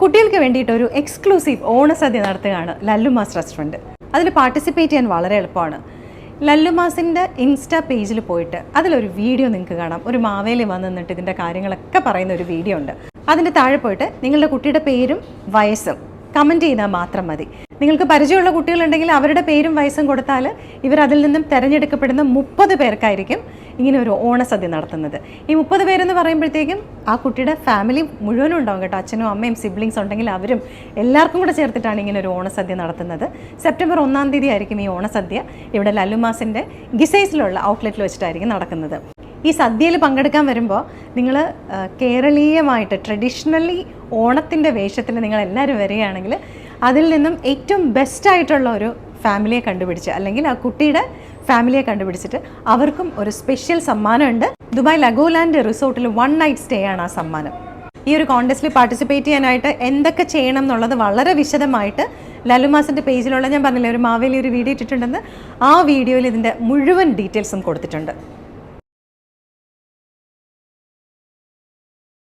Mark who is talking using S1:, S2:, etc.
S1: കുട്ടികൾക്ക് വേണ്ടിയിട്ട് ഒരു എക്സ്ക്ലൂസീവ് ഓണസദ്യ നടത്തുകയാണ് ലല്ലുമാസ് റെസ്റ്റോറന്റ് അതിൽ പാർട്ടിസിപ്പേറ്റ് ചെയ്യാൻ വളരെ എളുപ്പമാണ്. ലല്ലുമാസിന്റെ ഇൻസ്റ്റാ പേജിൽ പോയിട്ട് അതിലൊരു വീഡിയോ നിങ്ങൾക്ക് കാണാം. ഒരു മാവേലി വന്ന് നിന്നിട്ട് ഇതിന്റെ കാര്യങ്ങളൊക്കെ പറയുന്ന ഒരു വീഡിയോ ഉണ്ട്. അതിന്റെ താഴെ പോയിട്ട് നിങ്ങളുടെ കുട്ടിയുടെ പേരും വയസ്സും കമന്റ് ചെയ്താൽ മാത്രം മതി. നിങ്ങൾക്ക് പരിചയമുള്ള കുട്ടികളുണ്ടെങ്കിൽ അവരുടെ പേരും വയസ്സും കൊടുത്താൽ ഇവർ അതിൽ നിന്നും തിരഞ്ഞെടുക്കപ്പെടുന്ന മുപ്പത് പേർക്കായിരിക്കും ഇങ്ങനെ ഒരു ഓണസദ്യ നടത്തുന്നത്. ഈ മുപ്പത് പേരെന്ന് പറയുമ്പോഴത്തേക്കും ആ കുട്ടിയുടെ ഫാമിലി മുഴുവനും ഉണ്ടാവും കേട്ടോ. അച്ഛനും അമ്മയും സിബ്ലിങ്സ് ഉണ്ടെങ്കിൽ അവരും എല്ലാവർക്കും കൂടെ ചേർത്തിട്ടാണ് ഇങ്ങനെ ഒരു ഓണസദ്യ നടത്തുന്നത്. സെപ്റ്റംബർ ഒന്നാം തീയതി ആയിരിക്കും ഈ ഓണസദ്യ. ഇവിടെ ലല്ലുമാസിന്റെ ഗിസൈസിലുള്ള ഔട്ട്ലെറ്റിൽ വെച്ചിട്ടായിരിക്കും നടക്കുന്നത്. ഈ സദ്യയിൽ പങ്കെടുക്കാൻ വരുമ്പോൾ നിങ്ങൾ കേരളീയമായിട്ട് ട്രഡീഷണലി ഓണത്തിന്റെ വേഷത്തിൽ നിങ്ങൾ എല്ലാവരും വരികയാണെങ്കിൽ അതിൽ നിന്നും ഏറ്റവും ബെസ്റ്റായിട്ടുള്ള ഒരു ഫാമിലിയെ കണ്ടുപിടിച്ച് അല്ലെങ്കിൽ ആ കുട്ടിയുടെ ഫാമിലിയെ കണ്ടുപിടിച്ചിട്ട് അവർക്കും ഒരു സ്പെഷ്യൽ സമ്മാനമുണ്ട്. ദുബായ് ലഗോലാൻഡ് റിസോർട്ടിൽ വൺ നൈറ്റ് സ്റ്റേ ആണ് ആ സമ്മാനം. ഈ ഒരു കോൺടെസ്റ്റിൽ പാർട്ടിസിപ്പേറ്റ് ചെയ്യാനായിട്ട് എന്തൊക്കെ ചെയ്യണം എന്നുള്ളത് വളരെ വിശദമായിട്ട് ലലുമാസിന്റെ പേജിലുള്ള ഞാൻ പറഞ്ഞില്ലേ ഒരു മാവേലി ഒരു വീഡിയോ ഇട്ടിട്ടുണ്ടെന്ന്? ആ വീഡിയോയിൽ ഇതിന്റെ മുഴുവൻ ഡീറ്റെയിൽസും കൊടുത്തിട്ടുണ്ട്.